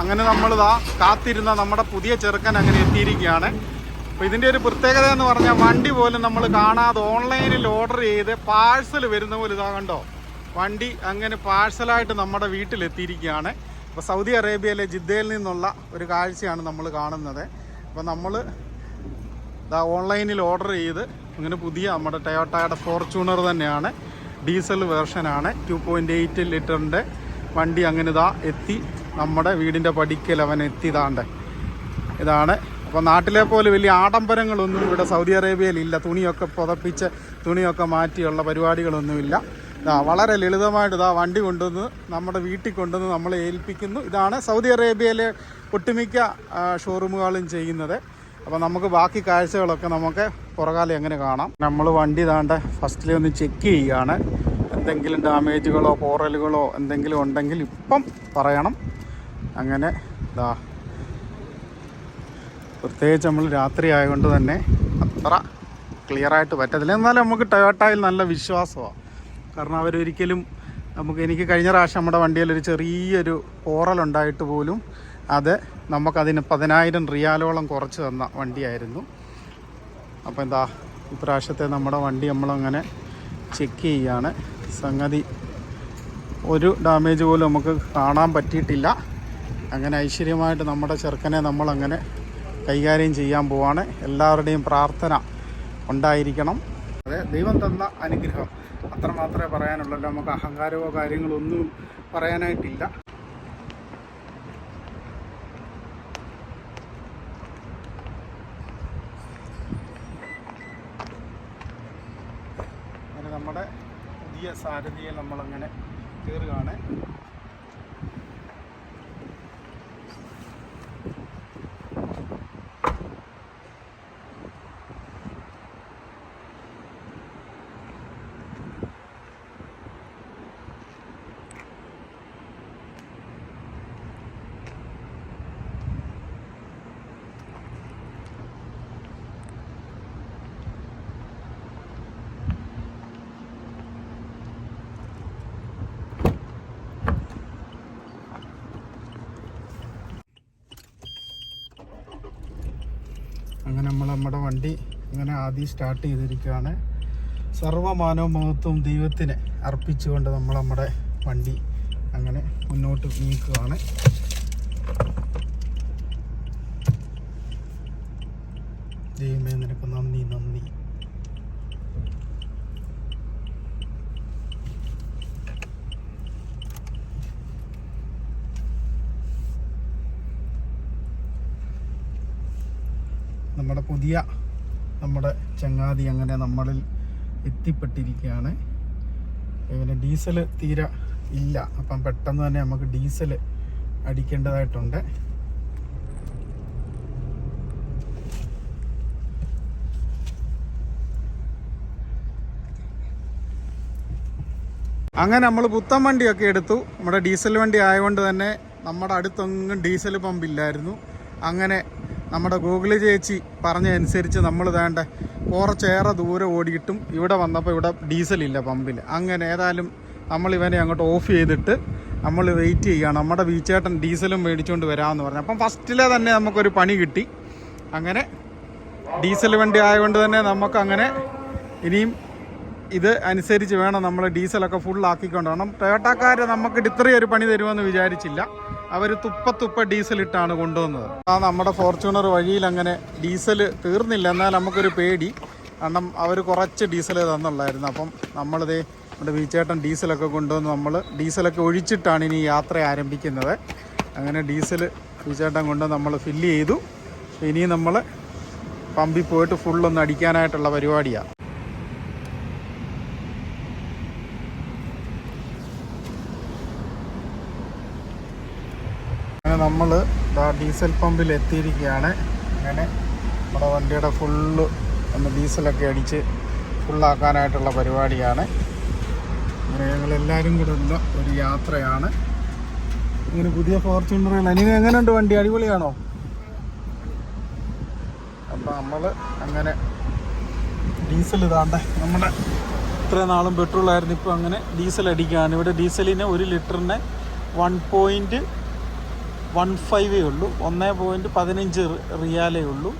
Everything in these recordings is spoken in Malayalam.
അങ്ങനെ നമ്മളിതാ കാത്തിരുന്ന നമ്മുടെ പുതിയ ചെറുക്കൻ അങ്ങനെ എത്തിയിരിക്കുകയാണ്. അപ്പോൾ ഇതിന്റെ ഒരു പ്രത്യേകത എന്ന് പറഞ്ഞാൽ വണ്ടി പോലും നമ്മൾ കാണാതെ ഓൺലൈനിൽ ഓർഡർ ചെയ്ത് പാഴ്സൽ വരുന്ന പോലെ ഇതാ കണ്ടോ? വണ്ടി അങ്ങനെ പാഴ്സലായിട്ട് നമ്മുടെ വീട്ടിലെത്തിയിരിക്കുകയാണ്. അപ്പോൾ സൗദി അറേബ്യയിലെ ജിദ്ദയിൽ നിന്നുള്ള ഒരു കാഴ്ചയാണ് നമ്മൾ കാണുന്നത്. അപ്പോൾ നമ്മൾ ഇതാ ഓൺലൈനിൽ ഓർഡർ ചെയ്ത് ഇങ്ങനെ പുതിയ നമ്മുടെ ടയോട്ടയുടെ ഫോർച്യൂണർ തന്നെയാണ്. ഡീസൽ വേർഷനാണ്. ടു പോയിന്റ് എയ്റ്റ് ലിറ്ററിന്റെ വണ്ടി അങ്ങനെ ഇതാ എത്തി. നമ്മുടെ വീടിന്റെ പടിക്കൽ അവൻ എത്തിയതാണ്ട്. ഇതാണ്. അപ്പോൾ നാട്ടിലെ പോലെ വലിയ ആഡംബരങ്ങളൊന്നും ഇവിടെ സൗദി അറേബ്യയിലില്ല തുണിയൊക്കെ പുതപ്പിച്ച് തുണിയൊക്കെ മാറ്റിയുള്ള പരിപാടികളൊന്നുമില്ല. ഇതാ വളരെ ലളിതമായിട്ട് ഇതാ വണ്ടി കൊണ്ടുവന്ന് നമ്മുടെ വീട്ടിൽ കൊണ്ടുവന്ന് നമ്മളെ ഏൽപ്പിക്കുന്നു. ഇതാണ് സൗദി അറേബ്യയിലെ ഒട്ടുമിക്ക ഷോറൂമുകളും ചെയ്യുന്നത്. അപ്പോൾ നമുക്ക് ബാക്കി കാഴ്ചകളൊക്കെ നമുക്ക് പുറകാലം എങ്ങനെ കാണാം. നമ്മൾ വണ്ടി താണ്ട ഫസ്റ്റിൽ ഒന്ന് ചെക്ക് ചെയ്യുകയാണ് എന്തെങ്കിലും ഡാമേജുകളോ പോറലുകളോ എന്തെങ്കിലും ഉണ്ടെങ്കിൽ ഇപ്പം പറയണം. അങ്ങനെ ഇതാ പ്രത്യേകിച്ച് നമ്മൾ രാത്രി ആയതുകൊണ്ട് തന്നെ അത്ര ക്ലിയറായിട്ട് പറ്റത്തില്ല. എന്നാലും നമുക്ക് ടൊയോട്ടയിൽ നല്ല വിശ്വാസമാണ് കാരണം അവരൊരിക്കലും നമുക്ക് എനിക്ക് കഴിഞ്ഞ പ്രാവശ്യം നമ്മുടെ വണ്ടിയിൽ ഒരു ചെറിയൊരു പോറലുണ്ടായിട്ട് പോലും അത് നമുക്കതിന് പതിനായിരം റിയാലോളം കുറച്ച് തന്ന വണ്ടിയായിരുന്നു. അപ്പോൾ എന്താ ഇപ്രാവശ്യത്തെ നമ്മുടെ വണ്ടി നമ്മളങ്ങനെ ചെക്ക് ചെയ്യാണ്. സംഗതി ഒരു ഡാമേജ് പോലും നമുക്ക് കാണാൻ പറ്റിയിട്ടില്ല. അങ്ങനെ ഐശ്വര്യമായിട്ട് നമ്മുടെ ചെറുക്കനെ നമ്മളങ്ങനെ കൈകാര്യം ചെയ്യാൻ പോവാണ്. എല്ലാവരുടെയും പ്രാർത്ഥന ഉണ്ടായിരിക്കണം. അതെ ദൈവം തന്ന അനുഗ്രഹം. അത്ര മാത്രമേ പറയാനുള്ളൂ. നമുക്ക് അഹങ്കാരമോ കാര്യങ്ങളോ ഒന്നും പറയാനായിട്ടില്ല. നമ്മുടെ പുതിയ സാരഥിയെ നമ്മളങ്ങനെ കയറുകയാണ് അങ്ങനെ നമ്മുടെ വണ്ടി ഇങ്ങനെ ആദ്യം സ്റ്റാർട്ട് ചെയ്തിരിക്കുകയാണ്. സർവമാനവ മഹത്വം ദൈവത്തിന് അർപ്പിച്ചുകൊണ്ട് നമ്മൾ നമ്മുടെ വണ്ടി അങ്ങനെ മുന്നോട്ട് നീക്കുകയാണ്. ദൈവമേ നിനക്ക് നന്ദി നന്ദി. നമ്മുടെ പുതിയ നമ്മുടെ ചങ്ങാതി അങ്ങനെ നമ്മളിൽ എത്തിപ്പെട്ടിരിക്കുകയാണ്. പിന്നെ ഡീസൽ തീരെ ഇല്ല. അപ്പം പെട്ടെന്ന് തന്നെ നമുക്ക് ഡീസൽ അടിക്കേണ്ടതായിട്ടുണ്ട്. അങ്ങനെ നമ്മൾ പുത്തൻ വണ്ടിയൊക്കെ എടുത്തു. നമ്മുടെ ഡീസൽ വണ്ടി ആയതുകൊണ്ട് തന്നെ നമ്മുടെ അടുത്തൊന്നും ഡീസൽ പമ്പില്ലായിരുന്നു. അങ്ങനെ നമ്മുടെ ഗൂഗിൾ ചേച്ചി പറഞ്ഞതനുസരിച്ച് നമ്മൾ വേണ്ട കുറച്ചേറെ ദൂരം ഓടിയിട്ടും ഇവിടെ വന്നപ്പോൾ ഇവിടെ ഡീസലില്ല പമ്പിൽ അങ്ങനെ ഏതായാലും നമ്മൾ ഇവനെ അങ്ങോട്ട് ഓഫ് ചെയ്തിട്ട് നമ്മൾ വെയിറ്റ് ചെയ്യുകയാണ് നമ്മുടെ വീച്ചേട്ടൻ ഡീസലും മേടിച്ചുകൊണ്ട് വരാമെന്ന് പറഞ്ഞു. അപ്പം ഫസ്റ്റിലെ തന്നെ നമുക്കൊരു പണി കിട്ടി. അങ്ങനെ ഡീസൽ വണ്ടി ആയതുകൊണ്ട് തന്നെ നമുക്കങ്ങനെ ഇനിയും ഇത് അനുസരിച്ച് വേണം നമ്മൾ ഡീസലൊക്കെ ഫുള്ളാക്കിക്കൊണ്ട് വേണം ടൊയോട്ടക്കാർ നമുക്ക് ഇത്രയും ഒരു പണി തരുമെന്ന് വിചാരിച്ചില്ല. അവർ തുപ്പ തുപ്പ ഡീസൽ ഇട്ടാണ് കൊണ്ടുവന്നത്. ആ നമ്മുടെ ഫോർച്യൂണർ വഴിയിൽ അങ്ങനെ ഡീസൽ തീർന്നില്ല. എന്നാൽ നമുക്കൊരു പേടി. കാരണം അവർ കുറച്ച് ഡീസൽ തന്നുള്ളായിരുന്നു. അപ്പം നമ്മളിതേ നമ്മുടെ വീച്ചേട്ടൻ ഡീസലൊക്കെ കൊണ്ടുവന്ന് നമ്മൾ ഡീസലൊക്കെ ഒഴിച്ചിട്ടാണ് ഇനി യാത്ര ആരംഭിക്കുന്നത്. അങ്ങനെ ഡീസൽ വീച്ചേട്ടൻ കൊണ്ട് നമ്മൾ ഫില്ല് ചെയ്തു. ഇനി നമ്മൾ പമ്പിൽ പോയിട്ട് ഫുള്ളൊന്ന് അടിക്കാനായിട്ടുള്ള പരിപാടിയാണ് അങ്ങനെ നമ്മൾ ഡീസൽ പമ്പിൽ എത്തിയിരിക്കുകയാണ്. അങ്ങനെ നമ്മുടെ വണ്ടിയുടെ ഫുള്ള് ഒന്ന് ഡീസലൊക്കെ അടിച്ച് ഫുള്ളാക്കാനായിട്ടുള്ള പരിപാടിയാണ്. അങ്ങനെ ഞങ്ങളെല്ലാവരും കൂടെ ഉള്ള ഒരു യാത്രയാണ്. ഇങ്ങനെ പുതിയ ഫോർച്യൂണറുകൾ. അനിയൻ എങ്ങനെയുണ്ട് വണ്ടി? അടിപൊളിയാണോ? അപ്പം നമ്മൾ അങ്ങനെ ഡീസൽ ഇതാണ്ട് നമ്മുടെ ഇത്രയും നാളും പെട്രോളായിരുന്നു ഇപ്പോൾ അങ്ങനെ ഡീസൽ അടിക്കുകയാണ്. ഇവിടെ ഡീസലിന് ഒരു ലിറ്ററിന് വൺ പോയിന്റ് വൺ ഫൈവേ ഉള്ളൂ. ഒന്നേ പോയിന്റ് പതിനഞ്ച് റിയാലേ ഉള്ളൂ.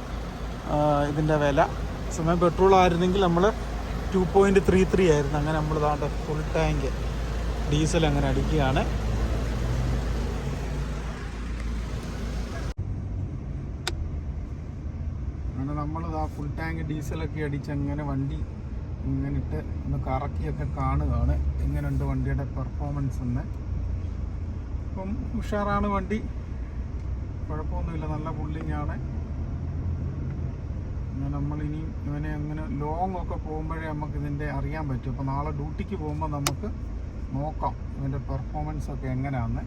ഇതിന്റെ വില. സമയം പെട്രോൾ ആയിരുന്നെങ്കിൽ നമ്മൾ ടു പോയിന്റ് ത്രീ ത്രീ ആയിരുന്നു. അങ്ങനെ നമ്മൾ താണ്ട ഫുൾ ടാങ്ക് ഡീസൽ അങ്ങനെ അടിക്കുകയാണ്. അങ്ങനെ നമ്മൾ ആ ഫുൾ ടാങ്ക് ഡീസലൊക്കെ അടിച്ച് അങ്ങനെ വണ്ടി ഇങ്ങനെ ഇട്ട് ഒന്ന് കറക്കിയൊക്കെ കാണുകയാണ്. എങ്ങനെയുണ്ട് വണ്ടിയുടെ പെർഫോമൻസ് എന്ന്? അപ്പം ഉഷാറാണ് വണ്ടി. കുഴപ്പമൊന്നുമില്ല നല്ല പുള്ളിങ് ആണ്. പിന്നെ നമ്മളിനി ഇവനെ അങ്ങനെ ലോങ് ഒക്കെ പോകുമ്പോഴേ നമുക്ക് ഇതിന്റെ അറിയാൻ പറ്റും. അപ്പോൾ നാളെ ഡ്യൂട്ടിക്ക് പോകുമ്പോൾ നമുക്ക് നോക്കാം ഇവന്റെ പെർഫോമൻസ് ഒക്കെ എങ്ങനെയാന്ന്.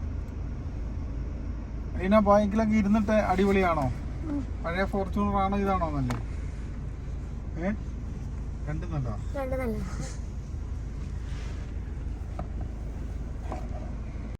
അതിനാ ബൈക്കിലൊക്കെ ഇരുന്നിട്ട് അടിപൊളിയാണോ? പഴയ ഫോർച്യൂണർ ആണോ ഇതാണോ നല്ലത്? ഏ? രണ്ടും നല്ലതാ? നല്ല